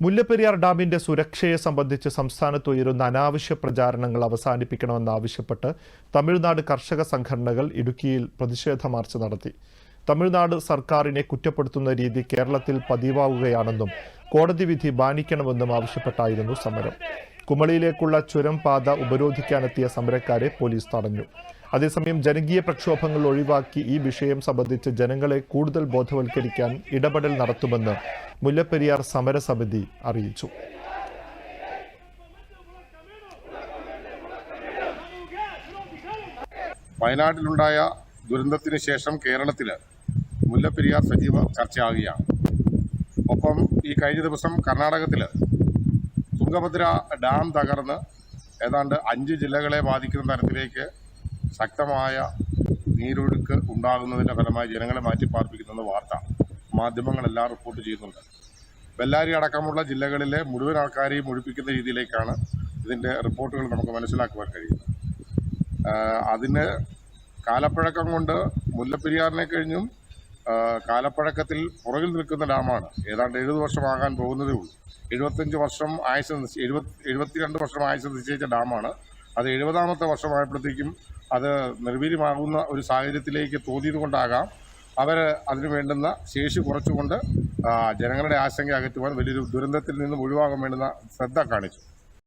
മുല്ലപ്പെരിയാർ ഡാമിന്റെ സുരക്ഷയെ സംബന്ധിച്ച് സംസ്ഥാനത്ത് ഉയരുന്ന അനാവശ്യ പ്രചാരണങ്ങൾ അവസാനിപ്പിക്കണമെന്നാവശ്യപ്പെട്ട് തമിഴ്നാട് കർഷക സംഘടനകൾ ഇടുക്കിയിൽ പ്രതിഷേധ മാർച്ച് നടത്തി. തമിഴ്നാട് സർക്കാരിനെ കുറ്റപ്പെടുത്തുന്ന രീതി കേരളത്തിൽ പതിവാവുകയാണെന്നും കോടതി വിധി മാനിക്കണമെന്നും ആവശ്യപ്പെട്ടായിരുന്നു സമരം. കുമളിയിലേക്കുള്ള ചുരം പാത ഉപരോധിക്കാനെത്തിയ സമരക്കാരെ പോലീസ് തടഞ്ഞു. അതേസമയം ജനകീയ പ്രക്ഷോഭങ്ങൾ ഒഴിവാക്കി ഈ വിഷയം സംബന്ധിച്ച് ജനങ്ങളെ കൂടുതൽ ബോധവൽക്കരിക്കാൻ ഇടപെടൽ നടത്തുമെന്ന് മുല്ലപ്പെരിയാർ സമരസമിതി അറിയിച്ചു. വയനാട്ടിലുണ്ടായ ദുരന്തത്തിന് ശേഷം കേരളത്തിൽ മുല്ലപ്പെരിയാർ സജീവ ചർച്ചയാകുകയാണ് ഒപ്പം ഈ കഴിഞ്ഞ ദിവസം കർണാടകത്തിൽ തുംഗഭദ്ര ഡാം തകർന്ന് ഏതാണ്ട് അഞ്ച് ജില്ലകളെ ബാധിക്കുന്ന തരത്തിലേക്ക് ശക്തമായ നീരൊഴുക്ക് ഉണ്ടാകുന്നതിന്റെ ഫലമായി ജനങ്ങളെ മാറ്റിപ്പാർപ്പിക്കുന്ന വാർത്ത മാധ്യമങ്ങളെല്ലാം റിപ്പോർട്ട് ചെയ്യുന്നുണ്ട്. ബെല്ലാരി അടക്കമുള്ള ജില്ലകളിലെ മുഴുവൻ ആൾക്കാരെയും ഒഴിപ്പിക്കുന്ന രീതിയിലേക്കാണ് ഇതിന്റെ റിപ്പോർട്ടുകൾ നമുക്ക് മനസ്സിലാക്കുവാൻ കഴിയുന്നത്. അതിന് കാലപ്പഴക്കം കൊണ്ട് മുല്ലപ്പെരിയാറിനെ കഴിഞ്ഞും കാലപ്പഴക്കത്തിൽ പുറകിൽ നിൽക്കുന്ന ഡാമാണ്. ഏതാണ്ട് എഴുപത് വർഷമാകാൻ പോകുന്നതേ ഉള്ളൂ. എഴുപത്തഞ്ച് വർഷം ആയുസ് എഴുപത്തി എഴുപത്തിരണ്ട് വർഷം ആയുസ് നിശ്ചയിച്ച ഡാമാണ്. അത് എഴുപതാമത്തെ വർഷമായപ്പോഴത്തേക്കും അത് നിർവീര്യമാകുന്ന ഒരു സാഹചര്യത്തിലേക്ക് തോന്നിയത് കൊണ്ടാകാം അവർ അതിന് വേണ്ടുന്ന ശേഷി കുറച്ചുകൊണ്ട് ജനങ്ങളുടെ ആശങ്ക അകറ്റുവാൻ വലിയൊരു ദുരന്തത്തിൽ നിന്നും ഒഴിവാകാൻ വേണ്ടുന്ന ശ്രദ്ധ കാണിച്ചു.